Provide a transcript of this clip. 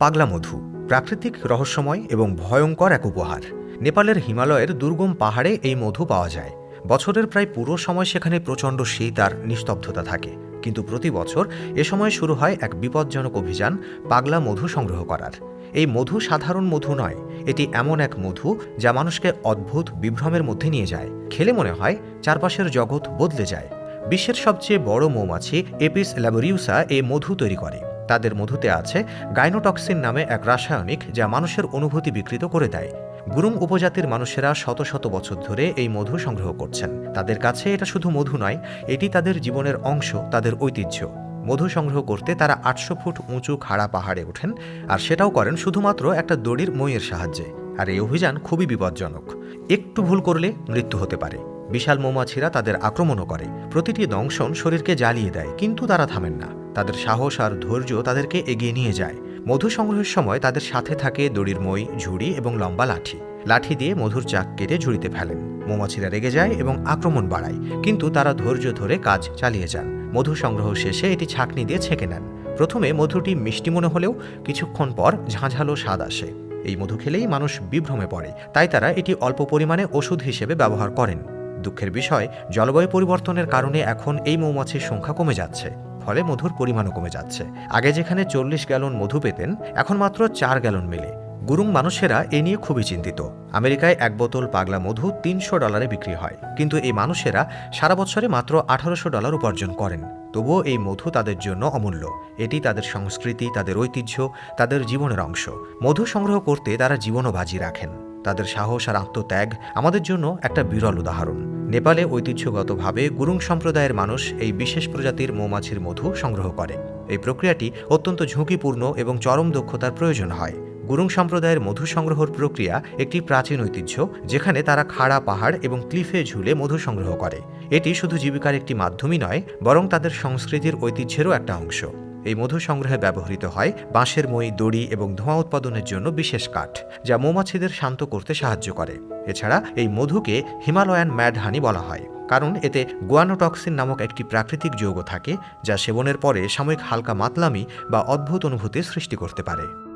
পাগলা মধু, প্রাকৃতিক রহস্যময় এবং ভয়ঙ্কর এক উপহার। নেপালের হিমালয়ের দুর্গম পাহাড়ে এই মধু পাওয়া যায়। বছরের প্রায় পুরো সময় সেখানে প্রচণ্ড শীত আর নিস্তব্ধতা থাকে। কিন্তু প্রতি বছর এ সময় শুরু হয় এক বিপজ্জনক অভিযান পাগলা মধু সংগ্রহ করার। এই মধু সাধারণ মধু নয়, এটি এমন এক মধু যা মানুষকে অদ্ভুত বিভ্রমের মধ্যে নিয়ে যায়। খেলে মনে হয় চারপাশের জগৎ বদলে যায়। বিশ্বের সবচেয়ে বড় মৌমাছি, এপিস ল্যাবোরিউসা, এই মধু তৈরি করে। তাদের মধুতে আছে গাইনোটক্সিন নামে এক রাসায়নিক যা মানুষের অনুভূতি বিকৃত করে দেয়। গুরুং উপজাতির মানুষেরা শত শত বছর ধরে এই মধু সংগ্রহ করছেন। তাদের কাছে এটা শুধু মধু নয়, এটি তাদের জীবনের অংশ, তাদের ঐতিহ্য। মধু সংগ্রহ করতে তারা আটশো ফুট উঁচু খাড়া পাহাড়ে ওঠেন আর সেটাও করেন শুধুমাত্র একটা দড়ির মইয়ের সাহায্যে। আর এই অভিযান খুবই বিপজ্জনক। একটু ভুল করলে মৃত্যু হতে পারে। বিশাল মৌমাছিরা তাদের আক্রমণও করে। প্রতিটি দংশন শরীরকে জ্বালিয়ে দেয়, কিন্তু তারা থামেন না। তাদের সাহস আর ধৈর্য তাদেরকে এগিয়ে নিয়ে যায়। মধু সংগ্রহের সময় তাদের সাথে থাকে দড়ির মই, ঝুড়ি এবং লম্বা লাঠি। লাঠি দিয়ে মধুর চাক কেটে ঝুড়িতে ফেলেন। মৌমাছিরা রেগে যায় এবং আক্রমণ বাড়ায়, কিন্তু তারা ধৈর্য ধরে কাজ চালিয়ে যান। মধু সংগ্রহ শেষে এটি ছাকনি দিয়ে ছেঁকে নেন। প্রথমে মধুটি মিষ্টি মনে হলেও কিছুক্ষণ পর ঝাঁঝালো স্বাদ আসে। এই মধু খেলেই মানুষ বিভ্রমে পড়ে, তাই তারা এটি অল্প পরিমাণে ওষুধ হিসেবে ব্যবহার করেন। দুঃখের বিষয়, জলবায়ু পরিবর্তনের কারণে এখন এই মৌমাছির সংখ্যা কমে যাচ্ছে। ফলে মধুর পরিমাণও কমে যাচ্ছে। আগে যেখানে চল্লিশ গ্যালন মধু পেতেন, এখন মাত্র চার গ্যালন মেলে। গুরুং মানুষেরা এ নিয়ে খুবই চিন্তিত। আমেরিকায় এক বোতল পাগলা মধু তিনশো ডলারে বিক্রি হয়। কিন্তু এই মানুষেরা সারা বছরে মাত্র আঠারোশো ডলার উপার্জন করেন। তবুও এই মধু তাদের জন্য অমূল্য। এটি তাদের সংস্কৃতি, তাদের ঐতিহ্য, তাদের জীবনের অংশ। মধু সংগ্রহ করতে তারা জীবনও বাজি রাখেন। তাদের সাহস আর আত্মত্যাগ আমাদের জন্য একটা বিরল উদাহরণ। নেপালে ঐতিহ্যগতভাবে গুরুং সম্প্রদায়ের মানুষ এই বিশেষ প্রজাতির মৌমাছির মধু সংগ্রহ করে। এই প্রক্রিয়াটি অত্যন্ত ঝুঁকিপূর্ণ এবং চরম দক্ষতার প্রয়োজন হয়। গুরুং সম্প্রদায়ের মধু সংগ্রহর প্রক্রিয়া একটি প্রাচীন ঐতিহ্য, যেখানে তারা খাড়া পাহাড় এবং ক্লিফে ঝুলে মধু সংগ্রহ করে। এটি শুধু জীবিকার একটি মাধ্যমই নয়, বরং তাদের সংস্কৃতির ঐতিহ্যেরও একটা অংশ। এই মধু সংগ্রহে ব্যবহৃত হয় বাঁশের মই, দড়ি এবং ধোঁয়া উৎপাদনের জন্য বিশেষ কাঠ, যা মৌমাছিদের শান্ত করতে সাহায্য করে। এছাড়া এই মধুকে হিমালয়ান ম্যাড হানি বলা হয়, কারণ এতে গুয়ানোটক্সিন নামক একটি প্রাকৃতিক যৌগ থাকে, যা সেবনের পরে সাময়িক হালকা মাতলামি বা অদ্ভুত অনুভূতি সৃষ্টি করতে পারে।